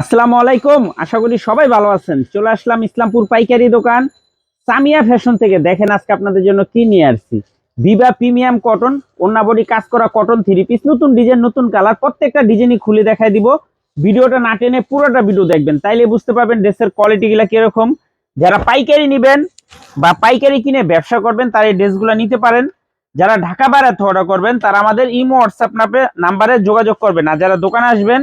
আসসালামু আলাইকুম। আশা করি সবাই ভালো আছেন। চলে আসলাম ইসলামপুর পাইকারি দোকান। সামিয়া ফ্যাশন থেকে দেখেন আজকে আপনাদের জন্য কি নিয়ে আসছি। বিবা প্রিমিয়াম কটন বডি কাজ করা কটন থ্রি পিস নতুন ডিজাইন নতুন কালার প্রত্যেকটা ডিজাইনই খুলে দেখাই দিব। ভিডিওটা না টেনে পুরোটা ভিডিও দেখবেন, তাইলে বুঝতে পারবেন ড্রেসের কোয়ালিটিগুলো কীরকম। যারা পাইকারি নেবেন বা পাইকারি কিনে ব্যবসা করবেন, তারা এই ড্রেসগুলো নিতে পারেন। যারা ঢাকা বাইরে অর্ডার করবেন, তারা আমাদের ইমো, হোয়াটসঅ্যাপ নাম্বারে যোগাযোগ করবেন। আর যারা দোকানে আসবেন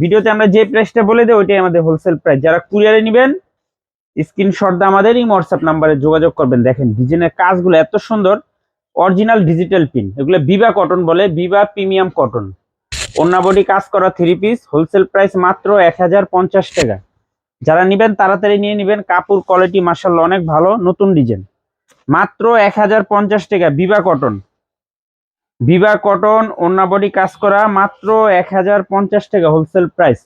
ভিডিওতে আমরা যে প্রাইসটা বলে দেই ওইটাই আমাদের হোলসেল প্রাইস যারা কুরিয়ারে নেবেন স্ক্রিনশট দিয়ে আমাদের এই হোয়াটসঅ্যাপ নাম্বারে যোগাযোগ করবেন। দেখেন ডিজাইনের কাজগুলো এত সুন্দর অরিজিনাল ডিজিটাল পিন এগুলো বিবা কটন বলে বিবা প্রিমিয়াম কটন অন্যাবডি কাজ করা থ্রি পিস হোলসেল প্রাইস মাত্র এক হাজার পঞ্চাশ টাকা। যারা নেবেন, তাড়াতাড়ি নিয়ে নেবেন। কাপড় কোয়ালিটি মার্শাল অনেক ভালো, নতুন ডিজাইন মাত্র এক হাজার পঞ্চাশ টাকা Biba cotton Biba cotton body কাজ করা, মাত্র এক হাজার পঞ্চাশ টাকা হোলসেল প্রাইস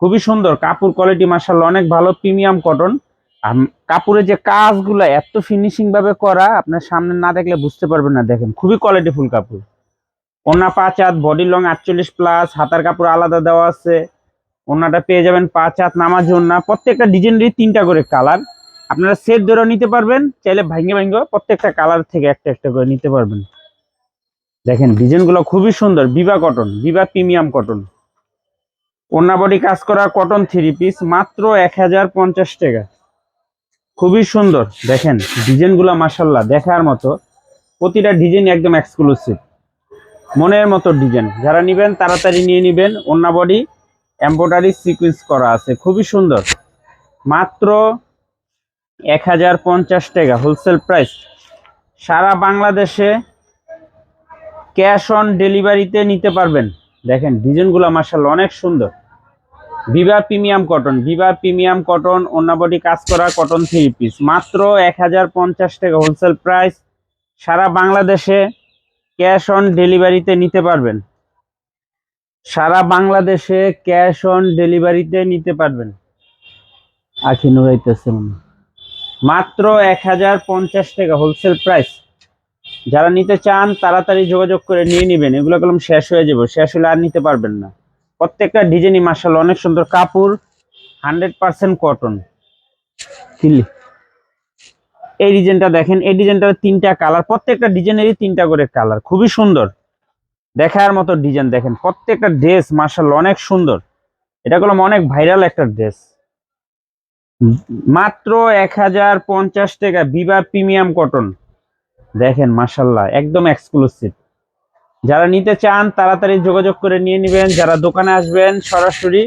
খুবই সুন্দর, কাপড় কোয়ালিটি মার্শাল্লাহ অনেক ভালো প্রিমিয়াম কটন আর কাপড়ের যে কাজগুলো, এত ফিনিশিং ভাবে করা, আপনার সামনে না দেখলে বুঝতে পারবেন না, দেখেন, খুবই কোয়ালিটিফুল কাপড়। ওনা পাঁচ হাত বডি লং আটচল্লিশ প্লাস হাতার কাপড় আলাদা দেওয়া আছে। ওনাটা পেয়ে যাবেন পাঁচ হাত, নামাজ ওনা প্রত্যেকটা ডিজাইনেরই তিনটা করে কালার আপনারা সেট ধরেও নিতে পারবেন, চাইলে ভাঙ্গে ভাঙ্গে প্রত্যেকটা কালার থেকে একটা একটা করে নিতে পারবেন। দেখেন, ডিজাইনগুলো খুবই সুন্দর। Biba cotton Biba premium cotton. Body কাজ করা কটন থ্রি পিস মাত্র এক হাজার পঞ্চাশ টাকা। খুবই সুন্দর। দেখেন, ডিজাইনগুলো মাসাল্লাহ দেখার মতো। প্রতিটা ডিজাইন একদম এক্সক্লুসিভ মনের মতো ডিজাইন। যারা নেবেন, তাড়াতাড়ি নিয়ে নেবেন। বডি এম্ব্রয়ডারি সিকুয়েন্স করা আছে। খুবই সুন্দর। মাত্র এক হাজার পঞ্চাশ টাকা। হোলসেল প্রাইস সারা বাংলাদেশে ক্যাশ অন ডেলিভারিতে নিতে পারবেন। দেখেন, ডিজাইনগুলো মার্শাল অনেক সুন্দর। Biba premium cotton Biba premium cotton অন্যাবডি কাজ করা কটন থ্রি পিস মাত্র এক হাজার পঞ্চাশ টাকা হোলসেল প্রাইস সারা বাংলাদেশে ক্যাশ অন ডেলিভারিতে নিতে পারবেন। সারা বাংলাদেশে ক্যাশ অন ডেলিভারিতে নিতে পারবেন। আখি নুরাইতেছে। মাত্র এক হাজার পঞ্চাশ টাকা হোলসেল প্রাইস যারা নিতে চান, তাড়াতাড়ি যোগাযোগ করে নিয়ে নেবেন। এগুলো কলম শেষ হয়ে যাবে, শেষ হলে আর নিতে পারবেন না। প্রত্যেকটা ডিজাইনই মার্শাল অনেক সুন্দর কাপড় হান্ড্রেড পার্সেন্ট কটন এই ডিজাইনটা দেখেন, এই ডিজাইনটার তিনটা কালার প্রত্যেকটা ডিজাইনেরই তিনটা করে কালার খুবই সুন্দর। দেখার মতো ডিজাইন দেখেন, প্রত্যেকটা ড্রেস মার্শাল অনেক সুন্দর। এটা কলম অনেক ভাইরাল একটা ড্রেস মাত্র এক হাজার পঞ্চাশ টাকা বিবা প্রিমিয়াম কটন দেখেন মাসাল্লাহ একদম এক্সক্লুসিভ যারা নিতে চান, তাড়াতাড়ি যোগাযোগ করে নিয়ে নেবেন। যারা দোকানে আসবেন, সরাসরি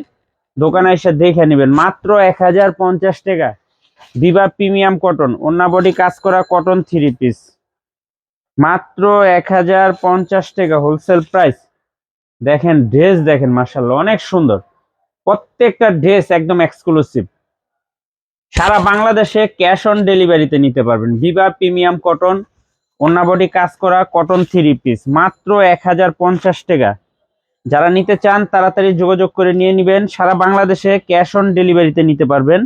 দোকানে এসে দেখে নেবেন। মাত্র এক হাজার পঞ্চাশ টাকা। বিবা প্রিমিয়াম কটন বডি কাজ করা কটন থ্রি পিস মাত্র এক হাজার পঞ্চাশ টাকা হোলসেল প্রাইস দেখেন ড্রেস দেখেন মাসাল্লাহ অনেক সুন্দর। প্রত্যেকটা ড্রেস একদম এক্সক্লুসিভ সারা বাংলাদেশে ক্যাশ অন ডেলিভারিতে নিতে পারবেন। বিবা প্রিমিয়াম কটন বডি কাজ করা কটন থ্রি পিস মাত্র এক হাজার পঞ্চাশ টাকা। যারা নিতে চান, তাড়াতাড়ি যোগাযোগ করে নিয়ে নেবেন। সারা বাংলাদেশে ক্যাশ অন ডেলিভারিতে নিতে পারবেন।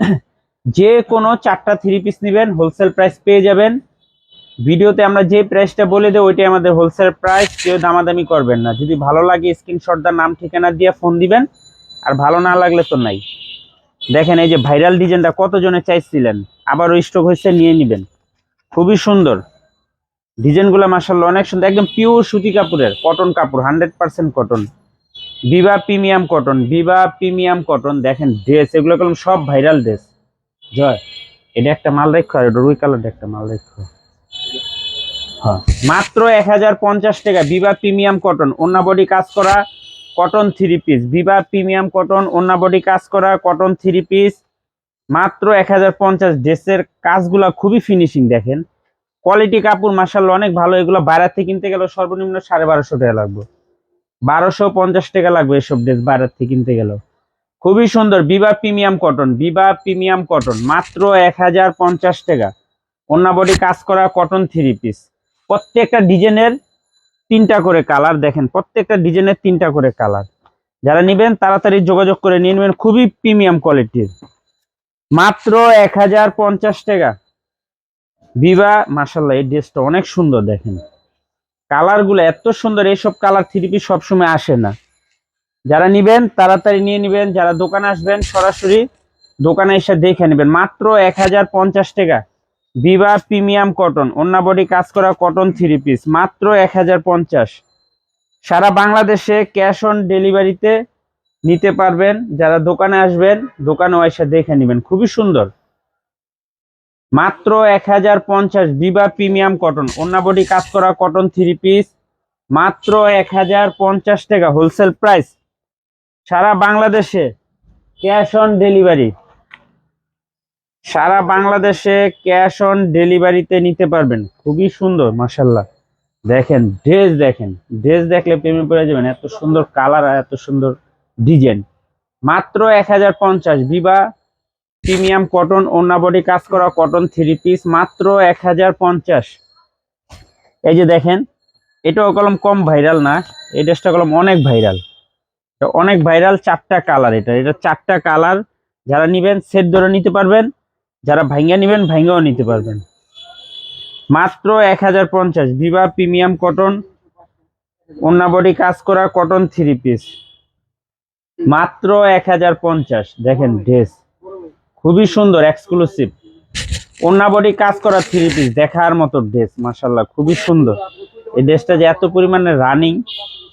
যে কোনো চারটা থ্রি পিস নেবেন হোলসেল প্রাইস পেয়ে যাবেন। ভিডিওতে আমরা যে প্রাইসটা বলে দেবো, ওইটাই আমাদের হোলসেল প্রাইস কেউ দামাদামি করবেন না। যদি ভালো লাগে স্ক্রিনশট দা নাম, ঠিকানা দিয়ে ফোন দিবেন। আর ভালো না লাগলে তো নাই। দেখেন, এই যে ভাইরাল ডিজাইনটা কতজনে চাইছিলেন, আবারও স্টক হয়েছে নিয়ে নেবেন। খুবই সুন্দর। ডিজাইনগুলো মাসাল্লাহ অনেক সুন্দর, একদম পিওর সুতি কাপড়ের কটন কাপড় hundred percent cotton Biba premium cotton Biba premium cotton দেখেন ড্রেস এগুলো কলম সব ভাইরাল ড্রেস জয়, এটা একটা মাল রেখো আর এটা রুই কালারটা একটা মাল রেখো। হ্যাঁ মাত্র এক হাজার পঞ্চাশ টাকা বিবা প্রিমিয়াম কটন বডি কাজ করা cotton three piece Biba premium cotton body কাজ করা কটন থ্রি পিস মাত্র এক হাজার পঞ্চাশ ড্রেসের কাজগুলা খুবই ফিনিশিং দেখেন। কোয়ালিটি কাপড় মার্শাল অনেক ভালো। এগুলো বাইরে থেকে কিনতে গেলে সর্বনিম্ন সাড়ে বারোশো টাকা লাগবে। বারোশো পঞ্চাশ টাকা লাগবে এসব ড্রেস বাইরের থেকে কিনতে গেলেও খুবই সুন্দর Biba premium cotton Biba premium cotton মাত্র এক হাজার পঞ্চাশ টাকা। অন্য বডি কাজ করা কটন থ্রি পিস প্রত্যেকটা ডিজাইনের তিনটা করে কালার দেখেন, প্রত্যেকটা ডিজাইনের তিনটা করে কালার যারা নেবেন, তাড়াতাড়ি যোগাযোগ করে নিয়ে নেবেন, খুবই প্রিমিয়াম কোয়ালিটির মাত্র এক হাজার পঞ্চাশ টাকা। বিবা মার্শাল্লাহ এই ড্রেসটা অনেক সুন্দর দেখেন। কালারগুলো এত সুন্দর, এইসব কালার থ্রি পিস সবসময় আসে না। যারা নিবেন, তাড়াতাড়ি নিয়ে নিবেন। যারা দোকানে আসবেন, সরাসরি দোকানে এসে দেখে নেবেন। মাত্র এক হাজার পঞ্চাশ টাকা। বিবা প্রিমিয়াম কটন অন্য বডি কাজ করা কটন থ্রি পিস, মাত্র এক হাজার পঞ্চাশ। সারা বাংলাদেশে ক্যাশ অন ডেলিভারিতে নিতে পারবেন। যারা দোকানে আসবেন দোকানে এসে দেখে নেবেন। খুবই সুন্দর। মাত্র এক হাজার পঞ্চাশ বিবা প্রিমিয়াম কটন। বডি কাজ করা কটন থ্রি পিস মাত্র এক হাজার পঞ্চাশ টাকা হোলসেল প্রাইস সারা বাংলাদেশে ক্যাশ অন ডেলিভারি সারা বাংলাদেশে ক্যাশ অন ডেলিভারিতে নিতে পারবেন। খুবই সুন্দর মাসাল্লাহ দেখেন ড্রেস দেখেন। ড্রেস দেখলে প্রেমে পড়ে যাবেন। এত সুন্দর কালার আর এত সুন্দর ডিজাইন মাত্র এক হাজার পঞ্চাশ বিবা প্রিমিয়াম কটন বডি কাজ করা কটন থ্রি পিস মাত্র এক হাজার পঞ্চাশ। এই যে দেখেন, এটাও কলম কম ভাইরাল না, এই ড্রেসটা কলম অনেক ভাইরাল অনেক ভাইরাল চারটা কালার এটা। এটা চারটা কালার যারা নিবেন সেট ধরে নিতে পারবেন, যারা ভাঙ্গা নিবেন ভাঙ্গাও নিতে পারবেন। মাত্র এক হাজার পঞ্চাশ। বিবা প্রিমিয়াম কটন বডি কাজ করা কটন থ্রি পিস মাত্র এক হাজার পঞ্চাশ। দেখেন ড্রেস খুবই সুন্দর এক্সক্লুসিভ ওনা বডি কাজ করা থ্রি পিস দেখার মতো ড্রেস মাসাল্লাহ খুবই সুন্দর। এই ড্রেসটা যে এত পরিমাণে রানিং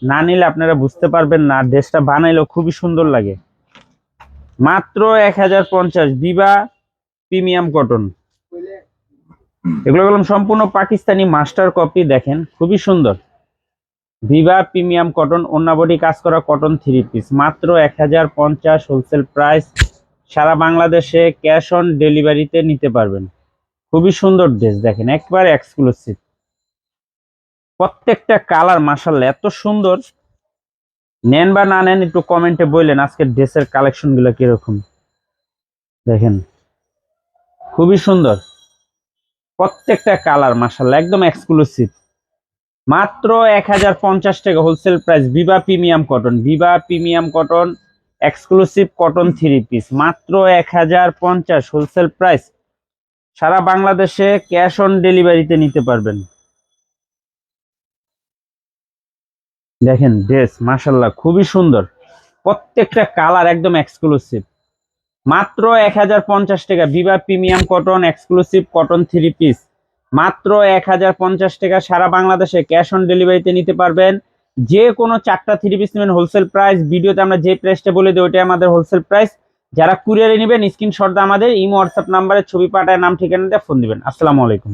না নিলে আপনারা বুঝতে পারবেন না ড্রেসটা বানাইলেও খুবই সুন্দর লাগে। মাত্র এক হাজার পঞ্চাশ বিবা প্রিমিয়াম কটন এগুলো বললাম সম্পূর্ণ পাকিস্তানি মাস্টার কপি দেখেন, খুবই সুন্দর। ভিভা প্রিমিয়াম কটন বডি কাজ করা কটন থ্রি পিস মাত্র এক হাজার পঞ্চাশ হোলসেল প্রাইস সারা বাংলাদেশে ক্যাশ অন ডেলিভারিতে নিতে পারবেন। খুবই সুন্দর ড্রেস দেখেন, একবার এক্সক্লুসিভ। প্রত্যেকটা কালার মাসাল্লাহ এত সুন্দর। নেন বা না নেন একটু কমেন্টে বললেন আজকের ড্রেসের কালেকশনগুলো কীরকম। দেখেন, খুবই সুন্দর। প্রত্যেকটা কালার মাসাল্লাহ একদম এক্সক্লুসিভ। মাত্র এক হাজার পঞ্চাশ টাকা wholesale price Biba premium cotton Biba premium cotton exclusive cotton three piece মাত্র এক হাজার পঞ্চাশ হোলসেল প্রাইস সারা বাংলাদেশে ক্যাশ অন ডেলিভারিতে নিতে পারবেন। দেখেন ড্রেস মাসাল্লাহ খুবই সুন্দর। প্রত্যেকটা কালার একদম এক্সক্লুসিভ মাত্র এক হাজার পঞ্চাশ টাকা Biba premium cotton exclusive cotton three piece মাত্র এক হাজার পঞ্চাশ টাকা সারা বাংলাদেশে ক্যাশ অন ডেলিভারিতে নিতে পারবেন। যে কোনো চারটা থ্রি পিস নেবেন হোলসেল প্রাইস ভিডিওতে আমরা যে প্রাইসটা বলে দিই, ওইটাই আমাদের হোলসেল প্রাইস যারা কুরিয়ারে নেবেন স্ক্রিনশট আমাদের, ইমো হোয়াটসঅ্যাপ নাম্বারে ছবি পাঠায়, নাম ঠিকানা দিয়ে ফোন দিবেন। আসসালামু আলাইকুম।